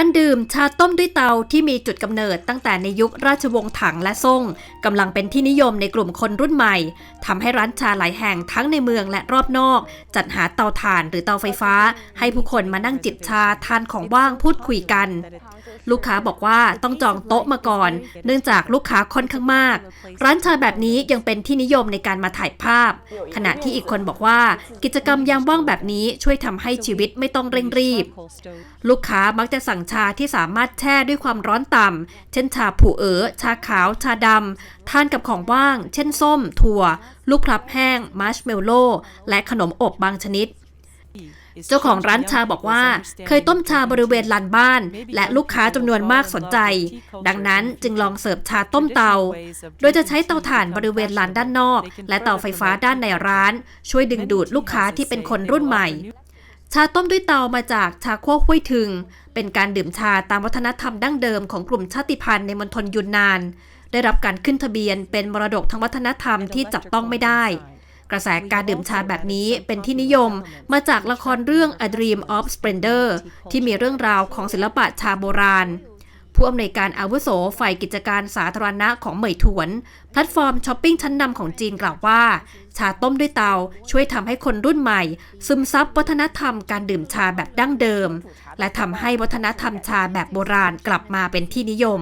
การดื่มชาต้มด้วยเตาที่มีจุดกำเนิดตั้งแต่ในยุคราชวงศ์ถังและซ่งกำลังเป็นที่นิยมในกลุ่มคนรุ่นใหม่ทำให้ร้านชาหลายแห่งทั้งในเมืองและรอบนอก จัดหาเตาถ่านหรือเตาไฟฟ้า ให้ผู้คนมานั่งจิบชาทานของว่างพูดคุยกัน ลูกค้าบอกว่าต้องจองโต๊ะมาก่อน เนื่องจากลูกค้าค่อนข้างมาก ร้านชาแบบนี้ยังเป็นที่นิยมในการมาถ่ายภาพ ขณะที่อีกคนบอกว่า กิจกรรมยามว่างแบบนี้ช่วยทำให้ชีวิตไม่ต้องเร่งรีบ ลูกค้ามักจะสั่งชาที่สามารถแช่ด้วยความร้อนต่ำ เช่นชาผูเอ๋อ ชาขาว ชาดำ ทานกับของว่าง เช่นส้ม ถั่ว ลูกพลับแห้งมาร์ชเมลโล่และขนมอบบางชนิดเจ้าของร้านชาบอกว่า เคยต้มชาบริเวณลานบ้าน และลูกค้าจำนวนมากสนใจ ดังนั้นจึงลองเสิร์ฟชาต้มเตา โดยจะใช้เตาถ่านบริเวณลานด้านนอก และเตาไฟฟ้าด้านในร้าน ช่วยดึงดูดลูกค้าที่เป็นคนรุ่นใหม่ ชาต้มด้วยเตามาจากชาโคกห้วยถึง เป็นการดื่มชาตามวัฒนธรรมดั้งเดิมของกลุ่มชาติพันธุ์ในมณฑลยุนนาน ได้รับการขึ้นทะเบียนเป็นมรดกทางวัฒนธรรมที่จับต้องไม่ได้ กระแสการดื่มชาแบบนี้เป็นที่นิยมมาจากละครเรื่อง A Dream of Splendor ที่มีเรื่องราวของศิลปะชาโบราณ ผู้อำนวยการอาวุโสฝ่ายกิจการสาธารณะของเหมยถวน แพลตฟอร์มช้อปปิ้งชั้นนำของจีนกล่าวว่า ชาต้มด้วยเตาช่วยทำให้คนรุ่นใหม่ ซึมซับวัฒนธรรมการดื่มชาแบบดั้งเดิม และทำให้วัฒนธรรมชาแบบโบราณกลับมาเป็นที่นิยม